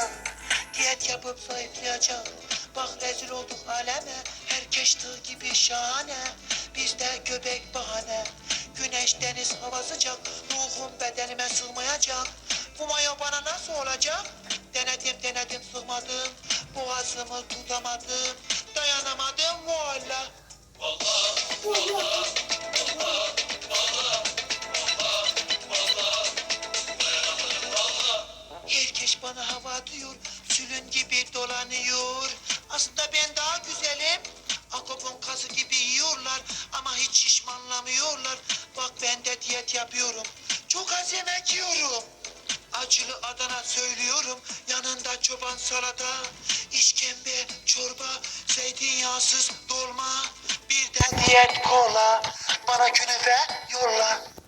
kurtulacağım. Diyet yapıp zayıflayacağım. Bak rezil olduk aleme. Herkes tığ gibi şahane. Bizde göbek bahane. Güneş, deniz, hava sıcak. Ruhum bedenime sığmayacak. Bu mayo bana nasıl olacak? Denedim denedim sığmadım. Boğazımı tutamadım. Dayanamadım valla. Herkes bana hava atıyor. Sülün gibi dolanıyor. Aslında ben daha güzelim. Akopun kası gibi yiyorlar ama hiç şişmanlamıyorlar. Bak ben de diyet yapıyorum. Çok az yemek yiyorum. Acılı Adana söylüyorum. Yanında çoban salata, işkembe, çorba, zeytinyağsız dolma. Bir de diyet kola. Bana künefe yolla.